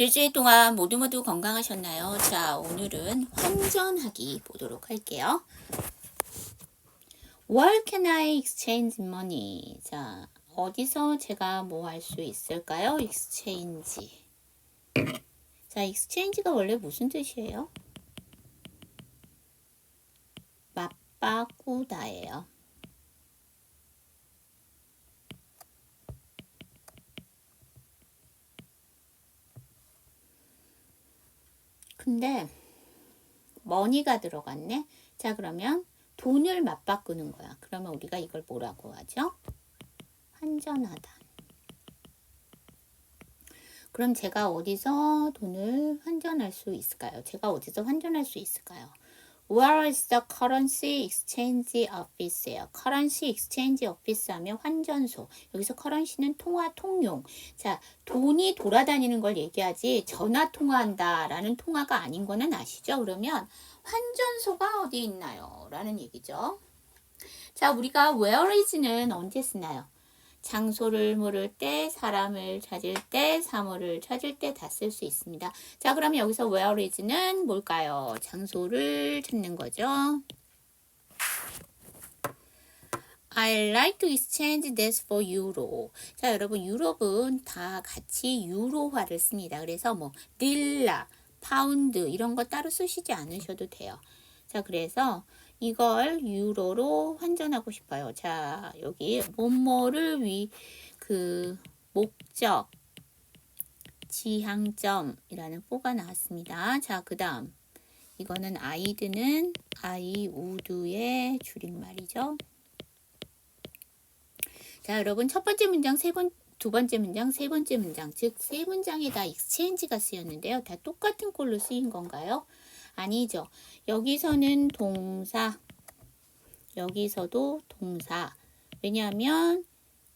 일주일 동안 모두 모두 건강하셨나요? 자, 오늘은 환전하기 보도록 할게요. Where can I exchange money? 자, 어디서 제가 뭐 할 수 있을까요? exchange. 자, exchange가 원래 무슨 뜻이에요? 맞바꾸다예요. 근데 머니가 들어갔네. 자, 그러면 돈을 맞바꾸는 거야. 그러면 우리가 이걸 뭐라고 하죠? 환전하다. 그럼 제가 어디서 돈을 환전할 수 있을까요? 제가 어디서 환전할 수 있을까요? Where is the currency exchange office예요. currency exchange office 하면 환전소. 여기서 currency는 통화 통용. 자, 돈이 돌아다니는 걸 얘기하지 전화 통화한다라는 통화가 아닌 거는 아시죠? 그러면 환전소가 어디 있나요? 라는 얘기죠. 자, 우리가 where is는 언제 쓰나요? 장소를 물을 때, 사람을 찾을 때, 사물을 찾을 때 다 쓸 수 있습니다. 자, 그러면 여기서 where is는 뭘까요? 장소를 찾는 거죠. I like to exchange this for euro. 자, 여러분, 유럽은 다 같이 유로화를 씁니다. 그래서 뭐, 릴라, 파운드, 이런 거 따로 쓰시지 않으셔도 돼요. 자, 그래서 이걸 유로로 환전하고 싶어요. 자, 여기 뭐뭐를 위, 그, 목적, 지향점이라는 뽀가 나왔습니다. 자, 그 다음. 이거는 아이드는 아이 우드의 줄임말이죠. 자, 여러분, 첫 번째 문장, 세 번, 두 번째 문장, 세 번째 문장, 즉, 세 문장에 다 익스체인지가 쓰였는데요. 다 똑같은 꼴로 쓰인 건가요? 아니죠. 여기서는 동사, 여기서도 동사. 왜냐하면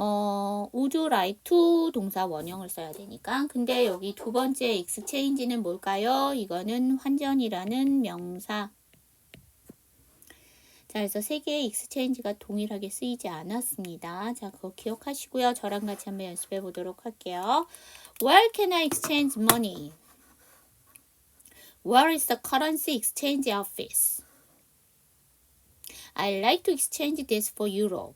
어, would like to 동사 원형을 써야 되니까. 근데 여기 두 번째 exchange는 뭘까요? 이거는 환전이라는 명사. 자, 그래서 세 개의 exchange가 동일하게 쓰이지 않았습니다. 자, 그거 기억하시고요. 저랑 같이 한번 연습해 보도록 할게요. Where can I exchange money? Where is the currency exchange office? I like to exchange this for euro.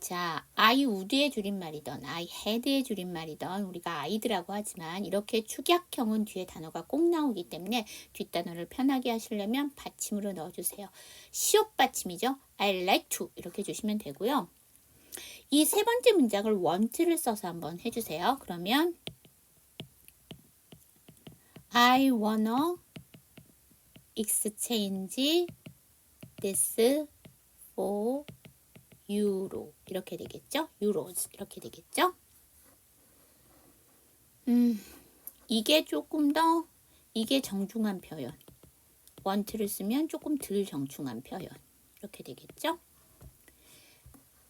자, I would의 줄임말이던 I had의 줄임말이던 우리가 아이드라고 하지만 이렇게 축약형은 뒤에 단어가 꼭 나오기 때문에 뒷단어를 편하게 하시려면 받침으로 넣어주세요. 시옷 받침이죠. I like to 이렇게 주시면 되고요. 이 세 번째 문장을 want를 써서 한번 해주세요. 그러면 I wanna exchange this for euro 이렇게 되겠죠? euros 이렇게 되겠죠? 음, 이게 조금 더 이게 정중한 표현. want를 쓰면 조금 덜 정중한 표현. 이렇게 되겠죠?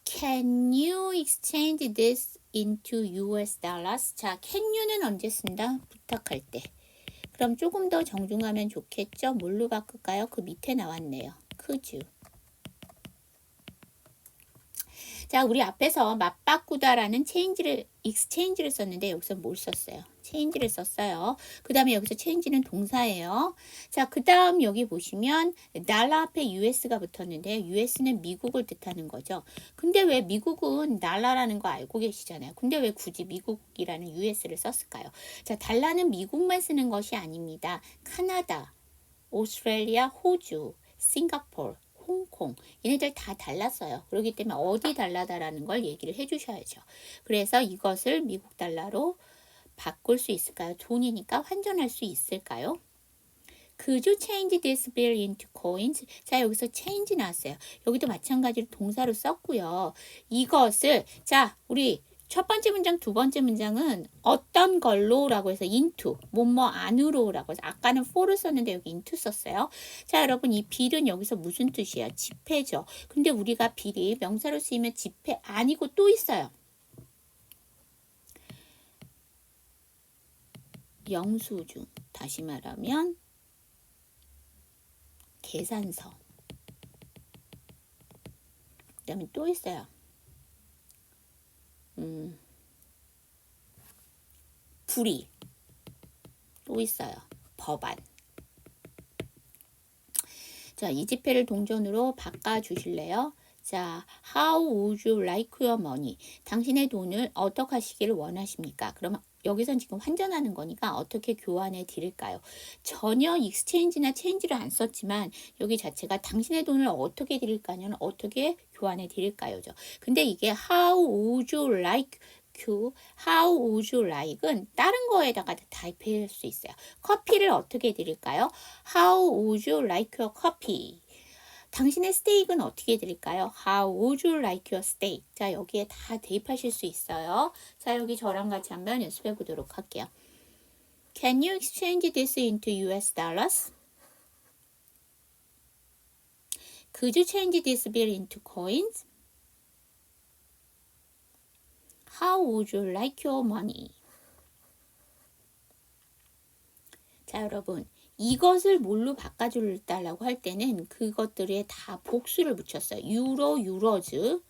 Can you exchange this into US dollars? 자, can you는 언제 쓴다? 부탁할 때. 그럼 조금 더 정중하면 좋겠죠? 뭘로 바꿀까요? 그 밑에 나왔네요. you. 자, 우리 앞에서 맞바꾸다라는 change를, exchange를 썼는데 여기서 뭘 썼어요? Change를 썼어요. 그 다음에 여기서 change는 동사예요. 자, 그 다음 여기 보시면 달러 앞에 US가 붙었는데 US는 미국을 뜻하는 거죠. 근데 왜 미국은 달러라는 거 알고 계시잖아요. 근데 왜 굳이 미국이라는 US를 썼을까요? 자, 달러는 미국만 쓰는 것이 아닙니다. 카나다, 오스트레일리아, 호주, 싱가포르, 홍콩 얘네들 다 달랐어요. 그렇기 때문에 어디 달라다라는 걸 얘기를 해주셔야죠. 그래서 이것을 미국 달러로 바꿀 수 있을까요? 돈이니까 환전할 수 있을까요? Could you change this bill into coins? 자, 여기서 change 나왔어요. 여기도 마찬가지로 동사로 썼고요. 이것을, 자, 우리 첫 번째 문장, 두 번째 문장은 어떤 걸로라고 해서 into, 뭐뭐 안으로라고 해서 아까는 for를 썼는데 여기 into 썼어요. 자, 여러분 이 빌은 여기서 무슨 뜻이야? 지폐죠. 근데 우리가 빌이 명사로 쓰이면 지폐 아니고 또 있어요. 영수증. 다시 말하면 계산서. 그 다음에 또 있어요. 음, 불이 또 있어요. 법안. 자, 이 지폐를 동전으로 바꿔 주실래요? 자, how would you like your money? 당신의 돈을 어떻게 하시기를 원하십니까? 그러면 여기선 지금 환전하는 거니까 어떻게 교환해 드릴까요? 전혀 익스체인지나 체인지를 안 썼지만 여기 자체가 당신의 돈을 어떻게 드릴까냐는 어떻게 교환해 드릴까요죠. 근데 이게 how would you like q how would you like은 다른 거에다가 타입할 수 있어요. 커피를 어떻게 드릴까요? How would you like your coffee? 당신의 스테이크는 어떻게 드릴까요? How would you like your steak? 자, 여기에 다 대입하실 수 있어요. 자, 여기 저랑 같이 한번 연습해 보도록 할게요. Can you exchange this into US dollars? Could you change this bill into coins? How would you like your money? 자, 여러분. 이것을 뭘로 바꿔줄달라고 할 때는 그것들에 다 복수를 붙였어요. 유로, 유로즈,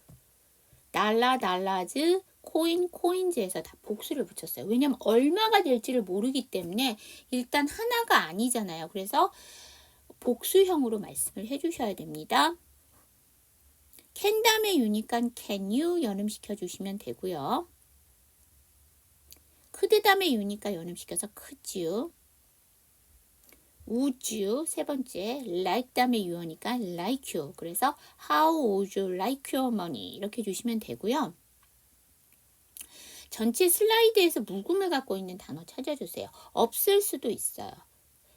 달러, 달러즈, 코인, 코인즈에서 다 복수를 붙였어요. 왜냐면 얼마가 될지를 모르기 때문에 일단 하나가 아니잖아요. 그래서 복수형으로 말씀을 해주셔야 됩니다. 캔 다음에 유니깐 can you 연음시켜 주시면 되고요. 크드 다음에 유니까 연음시켜서 you you 세 번째 like 다음에 you니까 like you 그래서 how would you like your money 이렇게 주시면 되고요. 전체 슬라이드에서 묵음을 갖고 있는 단어 찾아주세요. 없을 수도 있어요.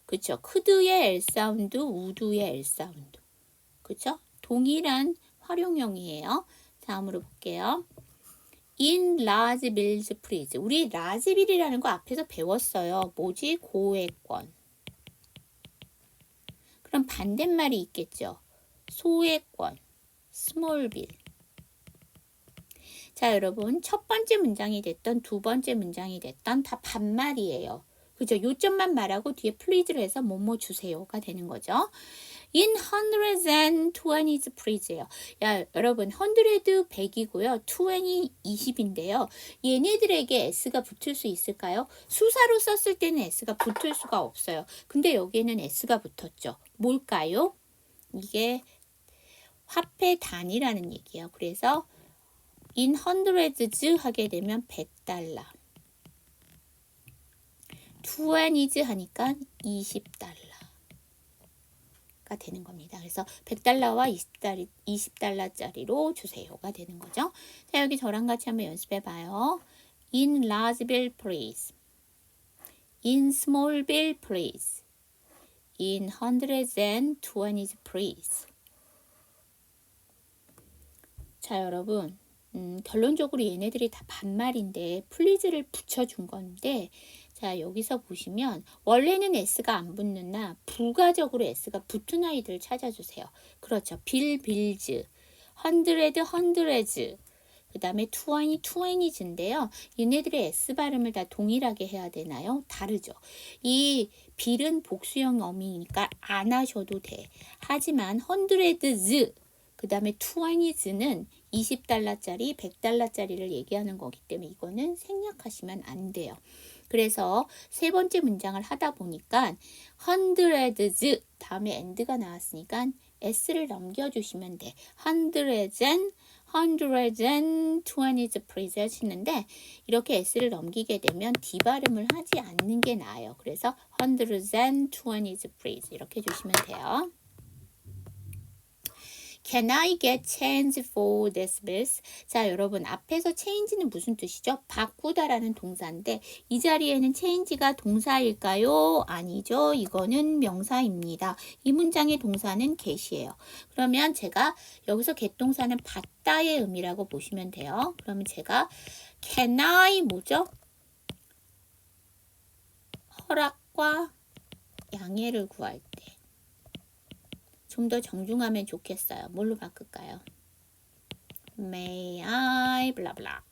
그쵸? 크드의 L 사운드, 우드의 L 사운드. 그쵸? 동일한 활용형이에요. 다음으로 볼게요. in large bills please. 우리 bill이라는 거 앞에서 배웠어요. 뭐지? 고액권. 그럼 반대말이 있겠죠. 소액권, bill. 자, 여러분, 첫 번째 문장이 됐던 두 번째 문장이 됐던 다 반말이에요. 그죠? 요점만 말하고 뒤에 please를 해서 뭐뭐 주세요가 되는 거죠. In hundreds and twenties please예요. 야, 여러분, hundred 100이고요. twenty 20인데요. 얘네들에게 s가 붙을 수 있을까요? 수사로 썼을 때는 s가 붙을 수가 없어요. 근데 여기에는 s가 붙었죠. 뭘까요? 이게 화폐 단위라는 얘기예요. 그래서 in hundreds 하게 되면 100달러. twenties 하니까 20달러. 가 되는 겁니다. 그래서 100달러와 20달러, 20달러짜리로 주세요가 되는 거죠. 자, 여기 저랑 같이 한번 연습해 봐요. In large bill, please. In small bill, please. In hundreds and twenties, please. 자, 여러분. 음, 결론적으로 얘네들이 다 반말인데 플리즈를 붙여준 건데 자, 여기서 보시면 원래는 S가 안 붙는 나 부가적으로 S가 붙은 아이들을 찾아주세요. 그렇죠. 빌, 빌즈, 헌드레드, 헌드레즈, 그 다음에 투아니, 투애니즈인데요. 얘네들의 S 발음을 다 동일하게 해야 되나요? 다르죠. 이 빌은 복수형 어미니까 안 하셔도 돼. 하지만 헌드레드즈, 그 다음에 투아니즈는 20달러짜리, 100달러짜리를 얘기하는 거기 때문에 이거는 생략하시면 안 돼요. 그래서 세 번째 문장을 하다 보니까 hundreds 다음에 and가 나왔으니까 s를 넘겨주시면 돼. hundreds and hundreds and twenties please 하시는데 이렇게 s를 넘기게 되면 d 발음을 하지 않는 게 나아요. 그래서 hundreds and twenties please 이렇게 주시면 돼요. Can I get change for this bill? 자, 여러분 앞에서 change는 무슨 뜻이죠? 바꾸다라는 동사인데 이 자리에는 change가 동사일까요? 아니죠. 이거는 명사입니다. 이 문장의 동사는 get이에요. 그러면 제가 여기서 get 동사는 받다의 의미라고 보시면 돼요. 그러면 제가 can I 뭐죠? 허락과 양해를 구할 때 좀 더 정중하면 좋겠어요. 뭘로 바꿀까요? May I 블라블라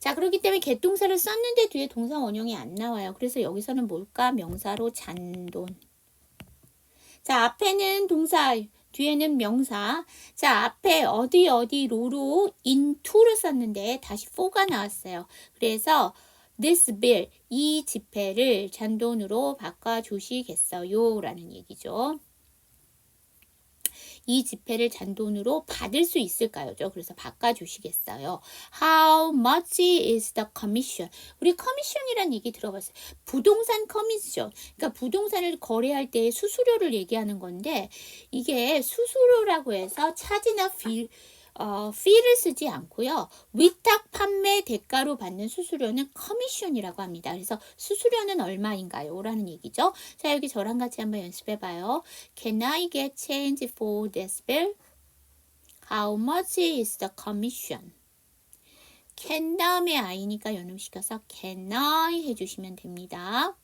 자 그렇기 때문에 개동사를 썼는데 뒤에 동사 원형이 안 나와요. 그래서 여기서는 뭘까? 명사로 잔돈 자 앞에는 동사 뒤에는 명사 자 앞에 어디 어디로로 into를 썼는데 다시 for가 나왔어요. 그래서 this bill 이 지폐를 잔돈으로 바꿔 주시겠어요? 라는 얘기죠. 이 지폐를 잔돈으로 받을 수 있을까요?죠. 그래서 바꿔주시겠어요. How much is the commission? 우리 커미션이란 얘기 들어봤어요. 부동산 커미션. 그러니까 부동산을 거래할 때 수수료를 얘기하는 건데 이게 수수료라고 해서 차지나 비 어, fee를 쓰지 않고요. 위탁 판매 대가로 받는 수수료는 커미션이라고 합니다. 그래서 수수료는 얼마인가요? 라는 얘기죠. 자, 여기 저랑 같이 한번 연습해 봐요. Can I get change for this bill? How much is the commission? can 다음에 I니까 연음시켜서 can I 해주시면 됩니다.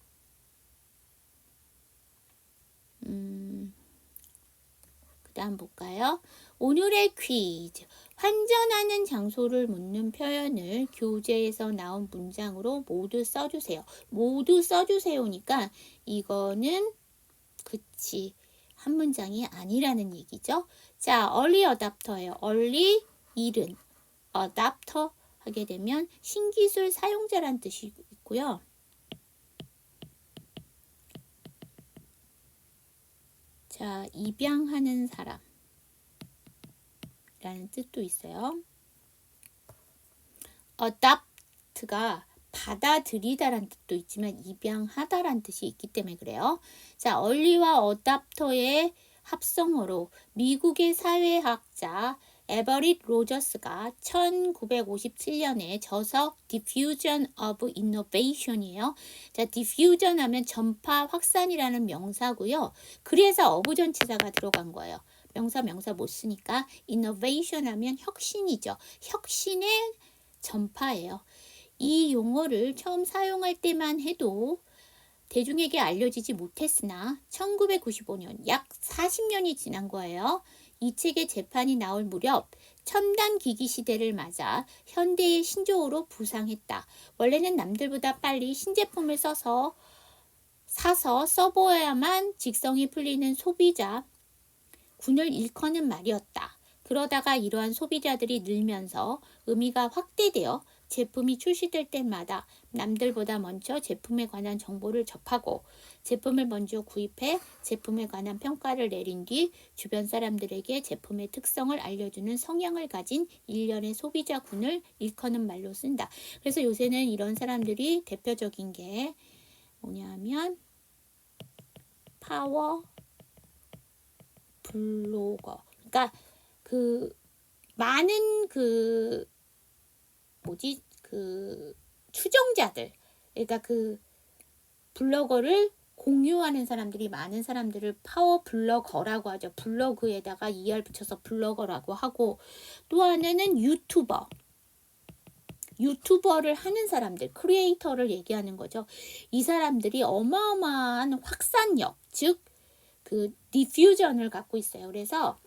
그 다음 볼까요? 오늘의 퀴즈. 환전하는 장소를 묻는 표현을 교재에서 나온 문장으로 모두 써주세요. 모두 써주세요니까 이거는 그치. 한 문장이 아니라는 얘기죠. 자, early adapter예요. early 이른. adapter 하게 되면 신기술 사용자란 뜻이 있고요. 자, 입양하는 사람. 라는 뜻도 있어요. adopt가 받아들이다라는 뜻도 있지만 입양하다라는 뜻이 있기 때문에 그래요. 자, 얼리와 어답터의 합성어로 미국의 사회학자 에버릿 로저스가 1957년에 저서 Diffusion of Innovation이에요. 자, diffusion 하면 전파 확산이라는 명사고요. 그래서 어부전치사가 들어간 거예요. 명사 명사 못 쓰니까 innovation 하면 혁신이죠. 혁신의 전파예요. 이 용어를 처음 사용할 때만 해도 대중에게 알려지지 못했으나 1995년 약 40년이 지난 거예요. 이 책의 재판이 나올 무렵 첨단 기기 시대를 맞아 현대의 신조어로 부상했다. 원래는 남들보다 빨리 신제품을 써서 사서 써보아야만 직성이 풀리는 소비자 군을 일컫는 말이었다. 그러다가 이러한 소비자들이 늘면서 의미가 확대되어 제품이 출시될 때마다 남들보다 먼저 제품에 관한 정보를 접하고 제품을 먼저 구입해 제품에 관한 평가를 내린 뒤 주변 사람들에게 제품의 특성을 알려주는 성향을 가진 일련의 소비자군을 일컫는 말로 쓴다. 그래서 요새는 이런 사람들이 대표적인 게 뭐냐면 파워 블로거. 그러니까 그 많은 그 뭐지 그 추종자들 그러니까 그 블로거를 공유하는 사람들이 많은 사람들을 파워 블로거라고 하죠. 블로그에다가 ER 붙여서 블로거라고 하고 또 하나는 유튜버. 유튜버를 하는 사람들, 크리에이터를 얘기하는 거죠. 이 사람들이 어마어마한 확산력, 즉, 그, 디퓨전을 갖고 있어요. 그래서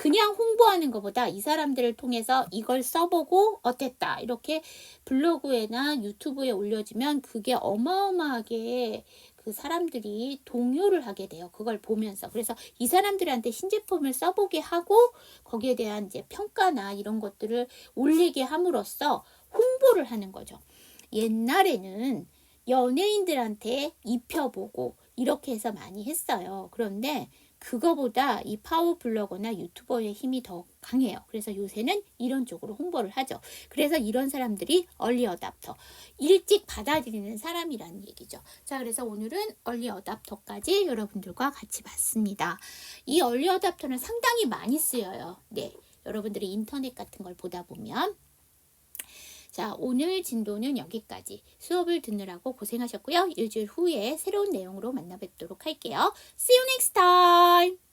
그냥 홍보하는 것보다 이 사람들을 통해서 이걸 써보고 어땠다. 이렇게 블로그에나 유튜브에 올려주면 그게 어마어마하게 그 사람들이 동요를 하게 돼요. 그걸 보면서. 그래서 이 사람들한테 신제품을 써보게 하고 거기에 대한 이제 평가나 이런 것들을 올리게 함으로써 홍보를 하는 거죠. 옛날에는 연예인들한테 입혀보고 이렇게 해서 많이 했어요. 그런데 그거보다 이 파워 블로거나 유튜버의 힘이 더 강해요. 그래서 요새는 이런 쪽으로 홍보를 하죠. 그래서 이런 사람들이 얼리 어답터, 일찍 받아들이는 사람이라는 얘기죠. 자, 그래서 오늘은 얼리 어답터까지 여러분들과 같이 봤습니다. 이 얼리 어답터는 상당히 많이 쓰여요. 네. 여러분들이 인터넷 같은 걸 보다 보면 자, 오늘 진도는 여기까지. 수업을 듣느라고 고생하셨고요. 일주일 후에 새로운 내용으로 만나 뵙도록 할게요. See you next time!